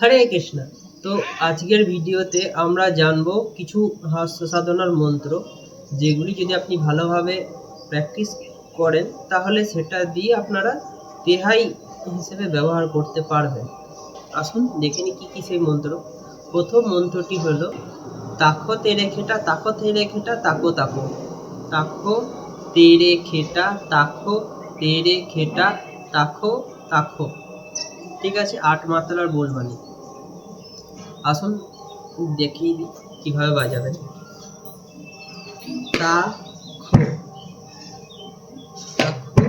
হরে কৃষ্ণ। তো আজকের ভিডিওতে আমরা জানব কিছু হাস্য সাধনার মন্ত্র, যেগুলি যদি আপনি ভালোভাবে প্র্যাকটিস করেন, তাহলে সেটা দিয়ে আপনারা তেহাই হিসেবে ব্যবহার করতে পারবেন। আসুন দেখে নি কী কী সেই মন্ত্র। প্রথম মন্ত্রটি হলো তাকো তেরে খেটা তাকো তেরে খেটা তাকো তাকো তাকো তেরে খেটা তাকো তেরে খেটা তাকো তাকো ঠিক আছে, আট মাত্রার বলবানি আসুন, দেখিয়ে দিই কীভাবে বাজাবেন। তা খো। তাকো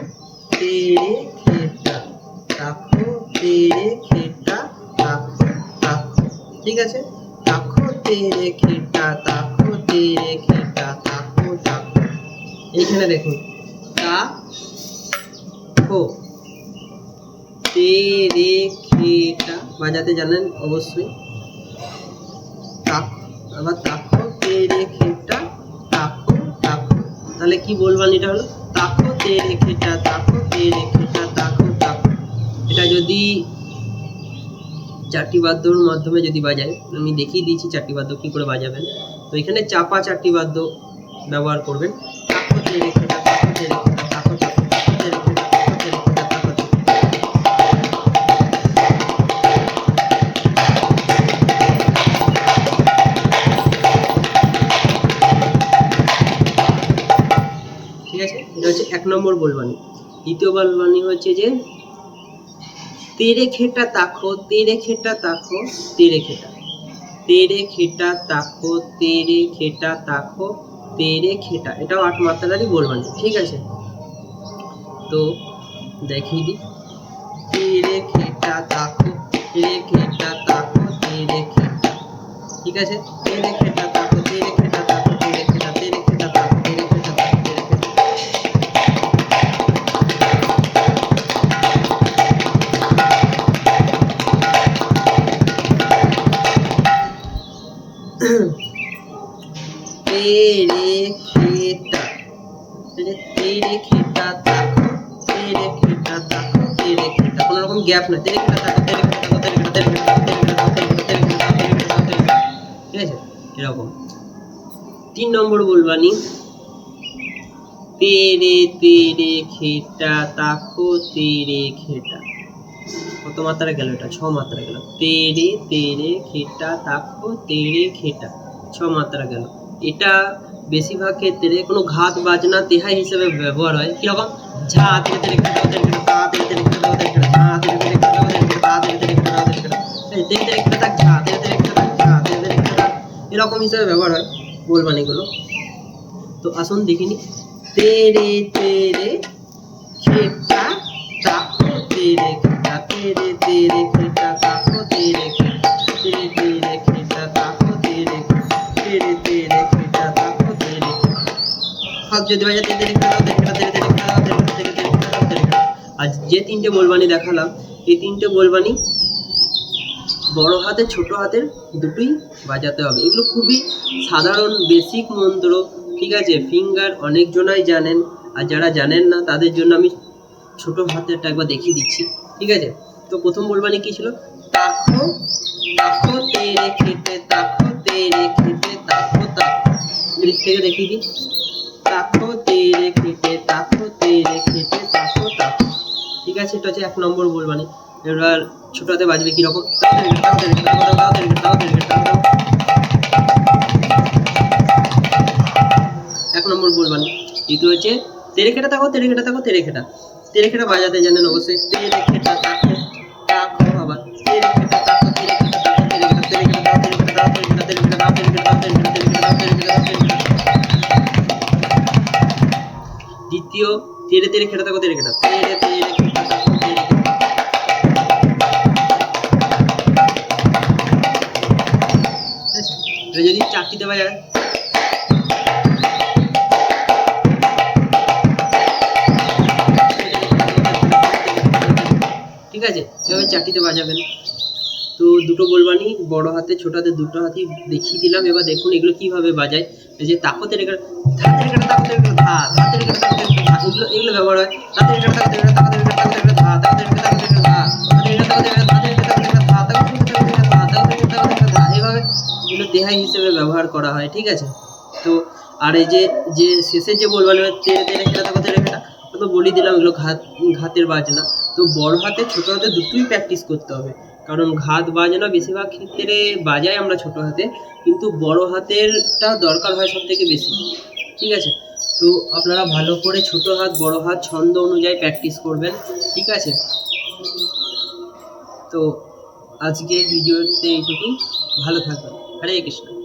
তেরে খেটা। তাকো তেরে খেটা তাকো তাকো ঠিক আছে? তাকো তেরে খেটা তাকো তেরে খেটা তাকো তাকো এইখানে দেখুন। তা খো। তেরে খেটা। বাজাতে জানেন অবশ্যই। আবার তাকো তেরে খেটা তাকো তাকো। তাহলে কি হলো? তাকো তাকো তাকো তাকো। এটা যদি চারটি বাদ্যর মাধ্যমে যদি বাজায়, আমি দেখিয়ে দিয়েছি চারটি বাদ্য কি করে বাজাবেন। তো এখানে চাপা চারটি বাদ্য ব্যবহার করবেন। তাকো এটা হচ্ছে এক নম্বর বলবানি দ্বিতীয় বলবানি হচ্ছে যে, তেরে খেটা তাকো, তেরে খেটা তাকো, তেরে খেটা। তেরে খেটা তাকো, তেরে খেটা তাকো, তেরে খেটা। এটাও আট মাত্রারই বলবানি ঠিক আছে? তো দেখিয়ে দিই। তেরে খেটা তাকো, তেরে খেটা তাকো, তেরে খেটা। ঠিক আছে? তেরে খেটা তেরে খেটা তেরে কোনো রকম গ্যাপ না ঠিক আছে এরকম তিন নম্বর বলবানি তেরে তেরে খেটা তাকো তেরে খেটা কত মাত্রা গেল এটা ছ মাত্রা গেল তেরে তেরে খেটা তাকো তেরে খেটা ছ মাত্রা গেল এটা বেশিরভাগ ক্ষেত্রে কোনো ঘাত বাজনা তেহাই হিসেবে ব্যবহার হয় কীরকম ঝা তেরে তেরে খেটা তেরে খেটা তা তেরে তেরে খেটা তেরে খেটা ঝা তেরে তেরে খেটা তেরে খেটা তা তেরে তেরে খেটা তেরে খেটা তেরে তেরে খেটা তাক ঝা তেরে তেরে খেটা তাক ঝা তেরে তেরে খেটা এরকম হিসেবে ব্যবহার হয় বলবানিগুলো তো আসুন দেখিনি তেরে তেরে খেটা খেটা আজ যে তিনটে বলবানি দেখালাম, এই তিনটে বড় হাতে, ছোট হাতের দুটোই বাজাতে হবে। এগুলো খুবই সাধারণ বেসিক মন্ত্র। ঠিক আছে ফিঙ্গার অনেকজনাই জানেন, আর যারা জানেন না, তাদের জন্য আমি ছোট হাতেরটা একবার দেখিয়ে দিচ্ছি। ঠিক আছে? তো প্রথম বলবানি কি ছিল? তাকো তাকো তেরে খেতে তাকো তাকো তাকো থেকে দেখিয়ে দিই। তাকো তেরে খেতে তাকো তেরে খেতে তাকো তাকো ঠিক আছে, এটা হচ্ছে এক নম্বর বলবানি এবার ছোট হাতে বাজবে কীরকম তাও তেরে তাও তাও। এক নম্বর বলবানি দ্বিতীয় হচ্ছে তেরে খেটা থাকো তেরে খেটা থাকো তেরে খেটা তেরে খেটা বাজাতে জানেন অবশ্যই। তেরে খেটা তাকো তাকো দ্বিতীয় তেরে তেরে খেটা থাকো তেরে খেটা তেরে তেরে? এটা যদি চারটিতে বাজায় ঠিক আছে, এভাবে চারটিতে বাজাবেন তো দুটো বলবানি বড় হাতে, ছোট হাতে, দুটো হাতই দেখিয়ে দিলাম। এবার দেখুন এগুলো কীভাবে বাজায়। যে তাকতে রেখে টেবিল ব্যবহার হয় দেহাই হিসেবে ব্যবহার করা হয় ঠিক আছে তো আর এই যে যে শেষে যে বলব তো বলি দিলাম এগুলো ঘাত ঘাতের বাজনা তো বড় হাতে ছোট হাতে দুটোই প্র্যাকটিস করতে হবে কারণ ঘাত বাজনা বেশিরভাগ ক্ষেত্রে বাজাই আমরা ছোট হাতে কিন্তু বড় হাতেরটা দরকার হয় সব থেকে বেশি ঠিক আছে তো আপনারা ভালো করে ছোট হাত, বড় হাত, ছন্দ অনুযায়ী প্র্যাকটিস করবেন, ঠিক আছে? তো আজকের ভিডিওতে এইটুকুই, ভালো থাকবেন। হরে কৃষ্ণ।